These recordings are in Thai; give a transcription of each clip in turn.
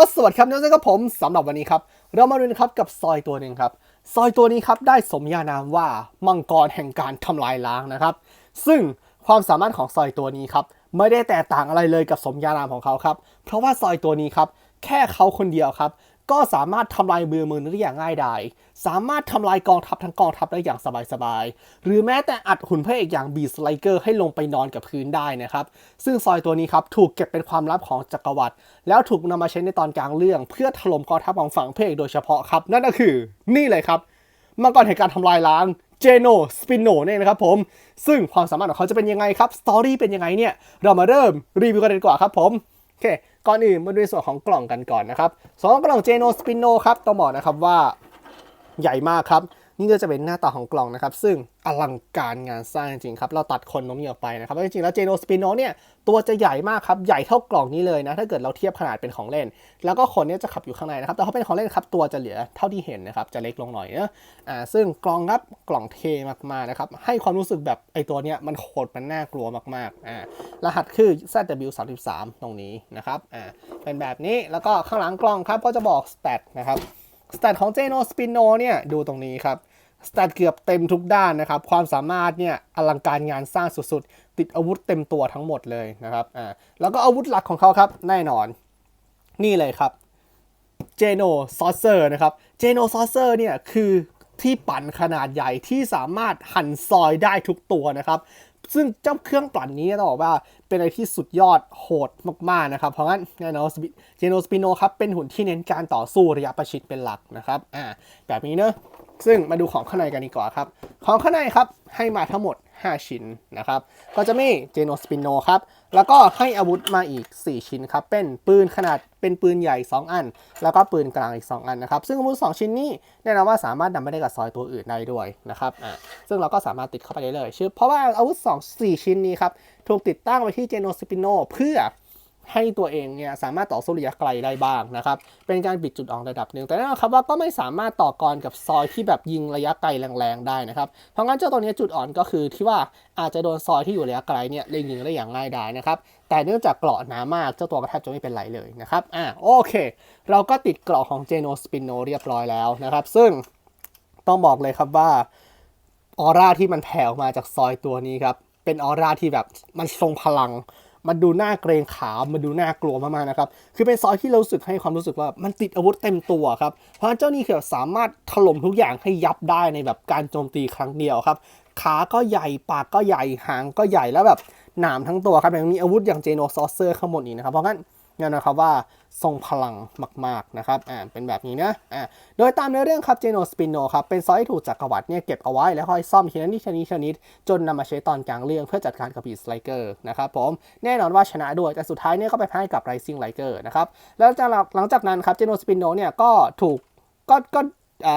อสวัสดีครับน้องเจ้าก็ผมสำหรับวันนี้ครับ เรามาดูนครับกับซอยตัวหนึ่งครับ ซอยตัวนี้ครับได้สมญานามว่ามังกรแห่งการทำลายล้างนะครับ ซึ่งความสามารถของซอยตัวนี้ครับไม่ได้แตกต่างอะไรเลยกับสมญานามของเขาครับ เพราะว่าซอยตัวนี้ครับแค่เขาคนเดียวครับ ก็สามารถทำลายเมืองมือได้อย่างง่ายดาย สามารถทำลายกองทัพทั้งกองทัพได้อย่างสบายๆ หรือแม้แต่อัดหุ่นพระเอกอย่างบีสไลเกอร์ให้ลงไปนอนกับพื้นได้นะครับ ซึ่งซอยตัวนี้ครับถูกเก็บเป็นความลับของจักรวรรดิ แล้วถูกนำมาใช้ในตอนกลางเรื่อง เพื่อถล่มกองทัพของฝั่งพระเอกโดยเฉพาะครับ นั่นก็คือ นี่เลยครับมังกรแห่งการทำลายล้างเจโนสปิโนเนี่ยนะครับผม ซึ่งความสามารถของเขาจะเป็นยังไงครับ สตอรี่เป็นยังไงเนี่ย เรามาเริ่มรีวิวกันเลยดีกว่าครับผม โอเค ก่อนอื่นมาดูในส่วนของกล่องกันก่อนนะครับสองกล่องเจโนสปินโนครับต้องบอกนะครับว่าใหญ่มากครับ นี่ก็จะเป็นหน้าตาของกล่องนะครับ ซึ่งอลังการงานสร้างจริงครับ เราตัดคนน้มนี้ออกไปนะครับจริงๆแล้วเจโนสปิโนเนี่ยตัวจะใหญ่มากครับ ใหญ่เท่ากล่องนี้เลยนะ ถ้าเกิดเราเทียบขนาดเป็นของเล่น แล้วก็ขนเนี่ยจะขับอยู่ข้างในนะครับ แต่พอเป็นของเล่นครับ ตัวจะเหลือเท่าที่เห็นนะครับ จะเล็กลงหน่อยนะอ่า ซึ่งกล่องครับ กล่องเทมากๆนะครับ ให้ความรู้สึกแบบไอตัวเนี้ยมันโหด มันน่ากลัวมากๆ อ่า รหัสคือ ZW33 ตรงนี้นะครับ อ่า เป็นแบบนี้ แล้วก็ข้างหลังกล่องครับ ก็จะบอกสเตตนะครับสแตทของเจโนสปิโนเนี่ย ดูตรงนี้ครับ สแตทเกือบเต็มทุกด้านนะครับ ความสามารถเนี่ยอลังการงานสร้างสุดๆ ติดอาวุธเต็มตัวทั้งหมดเลยนะครับอ่าแล้วก็อาวุธหลักของเขาครับ แน่นอน นี่เลยครับเจโนซอเซอร์นะครับเจโนซอเซอร์เนี่ยคือที่ปั่นขนาดใหญ่ที่สามารถหั่นซอยได้ทุกตัวนะครับ ซึ่งเจ้าเครื่องปั่นนี้ต้องบอกว่าเป็นอะไรที่สุดยอดโหดมากๆนะครับ เพราะงั้นแน่นอนเจโนสปิโนครับเป็นหุ่นที่เน้นการต่อสู้ระยะประชิดเป็นหลักนะครับอ่าแบบนี้เนอะ ซึ่งมาดูของข้างในกันดีกว่าครับ ของข้างในครับให้มาทั้งหมด 5 ชิ้นนะครับ ก็จะมีเจโนสปิโนครับ แล้วก็ให้อาวุธมาอีก 4 ชิ้นครับ เป็นปืนขนาดเป็นปืนใหญ่ 2 อัน แล้วก็ปืนกลางอีก 2 อันนะครับ ซึ่งอาวุธ 2 ชิ้นนี้แน่นอนว่าสามารถนำไปได้กับซอยตัวอื่นได้ด้วยนะครับอ่าซึ่งเราก็สามารถติดเข้าไปได้เลยชื่อเพราะว่าอาวุธ 2 4 ชิ้นนี้ครับ ถูกติดตั้งไว้ที่เจโนสปิโนเพื่อ ให้ตัวเองเนี่ยสามารถต่อสู้ระยะไกลได้บ้างนะครับ เป็นการปิดจุดอ่อนระดับหนึ่ง แต่แน่นอนครับว่าก็ไม่สามารถต่อกรกับซอยที่แบบยิงระยะไกลแรงๆได้นะครับ เพราะงั้นเจ้าตัวนี้จุดอ่อนก็คือที่ว่าอาจจะโดนซอยที่อยู่ระยะไกลเนี่ยเล็งยิงได้อย่างง่ายดายนะครับ แต่เนื่องจากเกราะหนามากเจ้าตัวก็แทบจะไม่เป็นไรเลยนะครับ อ่าโอเค เราก็ติดเกราะของเจโนสปิโนเรียบร้อยแล้วนะครับ ซึ่งต้องบอกเลยครับว่าออร่าที่มันแผ่ออกมาจากซอยตัวนี้ครับเป็นออร่าที่แบบมันทรงพลัง มันดูน่าเกรงขามมันดูน่ากลัวมากๆนะครับ คือเป็นซอยที่เราสึกให้ความรู้สึกว่ามันติดอาวุธเต็มตัวครับ เพราะฉะนั้นเจ้านี่คือสามารถถล่มทุกอย่างให้ยับได้ในแบบการโจมตีครั้งเดียวครับ ขาก็ใหญ่ปากก็ใหญ่หางก็ใหญ่แล้วแบบหนามทั้งตัวครับยังมีอาวุธอย่างเจโนซอเซอร์ข้างบนอีกนะครับ เพราะงั้น แน่นอนครับว่าทรงพลังมากๆนะครับอ่าเป็นแบบนี้นะอ่าโดยตามในเรื่องครับเจโนสปินโนครับเป็นซอยที่ถูกจักรวรรดิเนี่ยเก็บเอาไว้แล้วค่อยซ่อมทีละนิดทีละนิดทีละนิดจนนำมาใช้ตอนกลางเรื่องเพื่อจัดการกับบีสไลเกอร์นะครับผมแน่นอนว่าชนะด้วย แต่สุดท้ายเนี่ยก็ไปแพ้กับไรซิ่งไลเกอร์นะครับแล้วจากหลังจากนั้นครับเจโนสปินโนเนี่ยก็ถูกก็ก็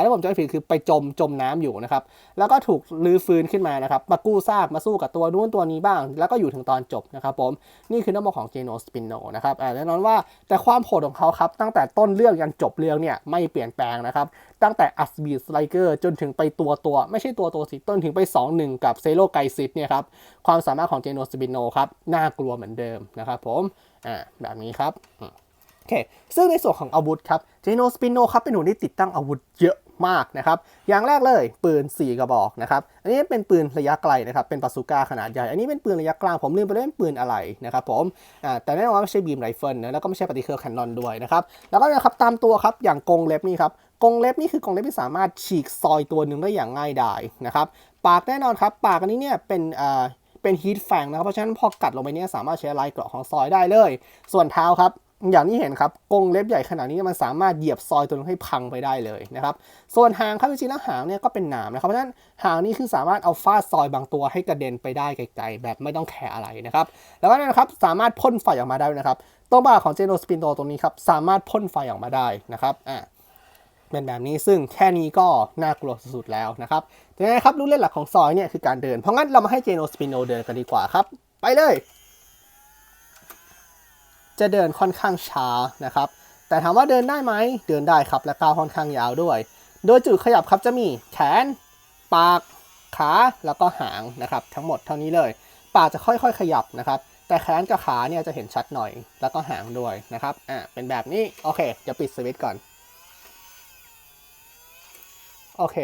ถ้าผมจำไม่ผิดคือไปจมจมน้ำอยู่นะครับ แล้วก็ถูกลื้อฟื้นขึ้นมานะครับ มากู้ซากมาสู้กับตัวนู้นตัวนี้บ้าง แล้วก็อยู่ถึงตอนจบนะครับผม นี่คือน้ำมันของเจโนสปินโนนะครับแน่นอนว่าแต่ความโหดของเขาครับตั้งแต่ต้นเรื่องยันจบเรื่องเนี่ยไม่เปลี่ยนแปลงนะครับ ตั้งแต่อัสบีสไลเกอร์จนถึงไปตัวตัว ไม่ใช่ตัวตัวสิต้นถึงไป 2-1 กับเซโลไกซิสเนี่ยครับความสามารถของเจโนสปินโนครับน่ากลัวเหมือนเดิมนะครับผมอ่าแบบนี้ครับ เค ซึ่งในส่วนของอาวุธครับเจโนสปิโนครับเป็นหนูที่ติดตั้งอาวุธเยอะมากนะครับ อย่างแรกเลยปืน 4 กระบอกนะครับ อันนี้เป็นปืนระยะไกลนะครับ เป็นปาซูก้าขนาดใหญ่ อันนี้เป็นปืนระยะกลาง ผมลืมไปเลยเป็นปืนอะไรนะครับผม แต่แน่นอนว่าไม่ใช่บีมไรเฟิลนะ แล้วก็ไม่ใช่ปฏิเครือแคนนอนด้วยนะครับ แล้วก็นะครับตามตัวครับ อย่างกงเล็บนี่ครับ กงเล็บนี่คือกงเล็บที่สามารถฉีกซอยตัวหนึ่งได้อย่างง่ายดายนะครับ ปากแน่นอนครับ ปากอันนี้เนี่ยเป็นอ่าเป็นฮีทแฟงนะครับ เพราะฉะนั้นพอกัดลงไปเนี่ยสามารถใช้ลายเกราะของซอยได้เลย ส่วนเท้าครับ อย่างที่เห็นครับกรงเล็บใหญ่ขนาดนี้มันสามารถเหยียบซอยตัวนึงให้พังไปได้เลยนะครับ ส่วนหางครับจริงๆแล้วหางเนี่ยก็เป็นหนามนะครับ เพราะฉะนั้นหางนี่คือสามารถเอาฟาดซอยบางตัวให้กระเด็นไปได้ไกลๆแบบไม่ต้องแคร์อะไรนะครับ แล้วก็นั่นนะครับสามารถพ่นไฟออกมาได้นะครับตัวบ่าของเจโนสปินโตตรงนี้ครับสามารถพ่นไฟออกมาได้นะครับอ่าเป็นแบบนี้ซึ่งแค่นี้ก็น่ากลัวสุดๆแล้วนะครับแต่ยังไงครับลูกเล่นหลักของซอยเนี่ยคือการเดิน เพราะงั้นเรามาให้เจโนสปินโนเดินกันดีกว่าครับ ไปเลย จะเดินค่อนข้างช้านะครับ แต่ถามว่าเดินได้ไหมเดินได้ครับและก้าวค่อนข้างยาวด้วย โดยจุดขยับครับจะมีแขน ปาก ขาแล้วก็หางนะครับ ทั้งหมดเท่านี้เลย ปากจะค่อยๆ ขยับนะครับ แต่แขนกับขาเนี่ยจะเห็นชัดหน่อย แล้วก็หางด้วยนะครับอ่าเป็นแบบนี้โอเคเดี๋ยวปิดสวิตช์ก่อนโอเค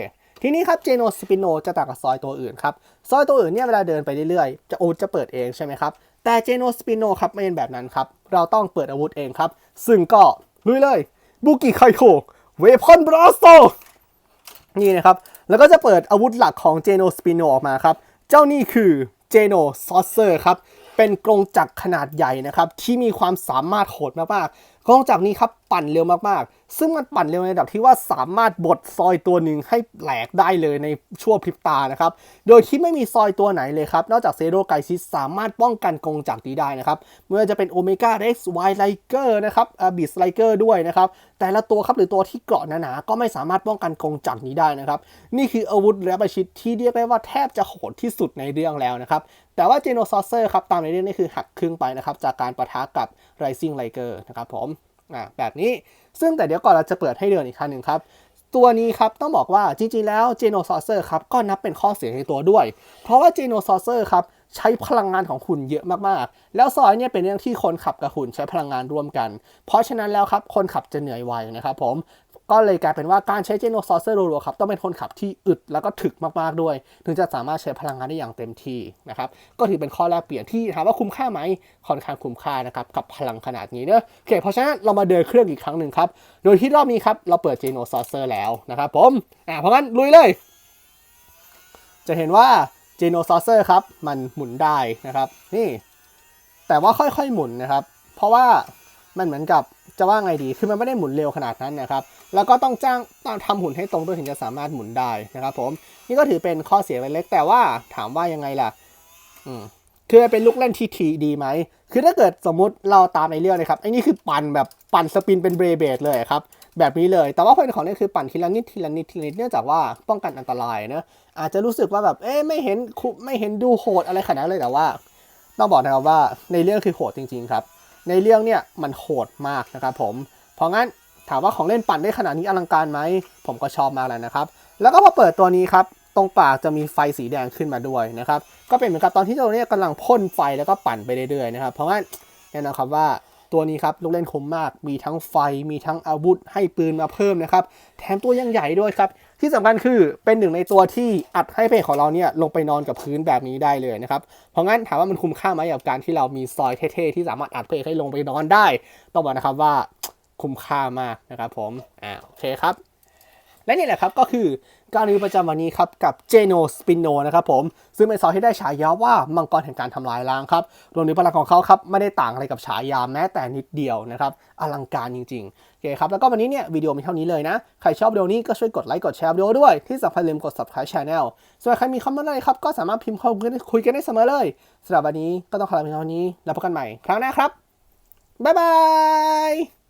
ทีนี้ครับเจโนสปิโนจะต่างกับซอยตัวอื่นครับ ซอยตัวอื่นเนี่ยเวลาเดินไปเรื่อยๆ จะอจะเปิดเองใช่ไหมครับ แต่เจโนสปิโนครับไม่เป็นแบบนั้นครับ เราต้องเปิดอาวุธเองครับ ซึ่งก็ลุยเลยบุกิไคโคเวพอนบรอสโตนี่นะครับ แล้วก็จะเปิดอาวุธหลักของเจโนสปิโนออกมาครับ เจ้านี่คือเจโนซอสเซอร์ครับ เป็นกรงจักรขนาดใหญ่นะครับ ที่มีความสามารถโหดมากๆ กรงจักนี้ครับปั่นเร็วมากๆ ซึ่งมันปั่นเร็วในระดับที่ว่าสามารถบดซอยตัวหนึ่งให้แหลกได้เลยในชั่วพริบตานะครับ โดยที่ไม่มีซอยตัวไหนเลยครับ นอกจากเซโรไกซิสสามารถป้องกันกรงจักนี้ได้นะครับไม่ว่าจะเป็นโอเมก้าเร็กซ์ไวไลเกอร์นะครับบิสไลเกอร์ด้วยนะครับ แต่ละตัวครับหรือตัวที่เกราะหนาๆก็ไม่สามารถป้องกันกรงจักนี้ได้นะครับ นี่คืออาวุธและประชิดที่เรียกได้ว่าแทบจะโหดที่สุดในเรื่องแล้วนะครับ แต่ว่าเจโนซอเซอร์ครับตามในเรื่องนี่คือหักครึ่งไปนะครับจากการประทะกับไรซิ่งไลเกอร์นะครับผมอ่าแบบนี้ซึ่งแต่เดี๋ยวก่อนเราจะเปิดให้เดินอีกครั้งหนึ่งครับ ตัวนี้ครับต้องบอกว่าจริงๆแล้วเจโนซอเซอร์ครับก็นับเป็นข้อเสียในตัวด้วย เพราะว่าเจโนซอเซอร์ครับใช้พลังงานของหุ่นเยอะมากๆ แล้วซอยเนี่ยเป็นเรื่องที่คนขับกับหุ่นใช้พลังงานร่วมกัน เพราะฉะนั้นแล้วครับคนขับจะเหนื่อยไวนะครับผม ก็เลยกลายเป็นว่าการใช้เจโนซอเซอร์รัวๆครับต้องเป็นคนขับที่อึดแล้วก็ถึกมากๆด้วย ถึงจะสามารถใช้พลังงานได้อย่างเต็มที่นะครับก็ถือเป็นข้อแรกเปลี่ยนที่ถามว่าคุ้มค่าไหมค่อนข้างคุ้มค่านะครับกับพลังขนาดนี้เนอะโอเคเพราะฉะนั้นเรามาเดินเครื่องอีกครั้งหนึ่งครับโดยที่รอบนี้ครับเราเปิดเจโนซอเซอร์แล้วนะครับผมอ่าเพราะงั้นลุยเลย จะเห็นว่าเจโนซอเซอร์ครับมันหมุนได้นะครับนี่แต่ว่าค่อยๆหมุนนะครับ เพราะว่ามันเหมือนกับ จะว่าไงดี คือมันไม่ได้หมุนเร็วขนาดนั้นนะครับ แล้วก็ต้องจ้างต้องทำหุ่นให้ตรงด้วยถึงจะสามารถหมุนได้นะครับผม นี่ก็ถือเป็นข้อเสียเล็กๆแต่ว่าถามว่ายังไงล่ะ อืมคือเป็นลูกเล่นที่ทีดีไหม คือถ้าเกิดสมมุติเราตามในเรื่องเลยครับไอ้นี่คือปั่นแบบปั่นสปินเป็นเบรเบดเลยครับ แบบนี้เลย แต่ว่าพอยของนี่คือปั่นทีละนิดทีละนิดทีละนิดเนื่องจากว่าป้องกันอันตรายนะ อาจจะรู้สึกว่าแบบเอ๊ะไม่เห็นไม่เห็นดูโหดอะไรขนาดเลยแต่ว่า ต้องบอกนะครับว่าในเรื่องคือโหดจริง ๆ ครับ ในเรื่องเนี่ยมันโหดมากนะครับผมเพราะงั้นถามว่าของเล่นปั่นได้ขนาดนี้อลังการไหม ผมก็ชอบมากแล้วนะครับ แล้วก็พอเปิดตัวนี้ครับ ตรงปากจะมีไฟสีแดงขึ้นมาด้วยนะครับ ก็เป็นเหมือนกับตอนที่เราเนี่ยกำลังพ่นไฟแล้วก็ปั่นไปเรื่อยๆนะครับ เพราะงั้นแน่นอนครับว่า ตัวนี้ครับลูกเล่นคมมาก มีทั้งไฟ มีทั้งอาวุธ ให้ปืนมาเพิ่มนะครับ แถมตัวยังใหญ่ด้วยครับ ที่สำคัญคือเป็นหนึ่งในตัวที่อัดให้เพลของเราเนี่ยลงไปนอนกับพื้นแบบนี้ได้เลยนะครับ เพราะงั้นถามว่ามันคุ้มค่าไหมกับการที่เรามีซอยเท่ๆที่สามารถอัดเพลงให้ลงไปนอนได้ ต้องบอกนะครับว่าคุ้มค่ามากนะครับผม อ่า โอเคครับ และนี่แหละครับก็คือการรีวิวประจำวันนี้ครับกับเจโนสปินโนนะครับผมซึ่งเป็นซอที่ได้ฉายาว่ามังกรแห่งการทำลายล้างครับรวมถึงพลังของเขาครับไม่ได้ต่างอะไรกับฉายาแม้แต่นิดเดียวนะครับอลังการจริงๆโอเคครับแล้วก็วันนี้เนี่ยวิดีโอมีเท่านี้เลยนะ ใครชอบวิดีโอนี้ก็ช่วยกดไลค์กดแชร์วิดีโอด้วยที่สำคัญอย่าลืมกด subscribe channel ส่วนใครมีคอมเมนต์อะไรครับก็สามารถพิมพ์เข้าคุยกันได้เสมอเลยสำหรับวันนี้ก็ต้องขอลาไปเท่านี้แล้วพบกันใหม่ครั้งหน้าครับบ๊ายบาย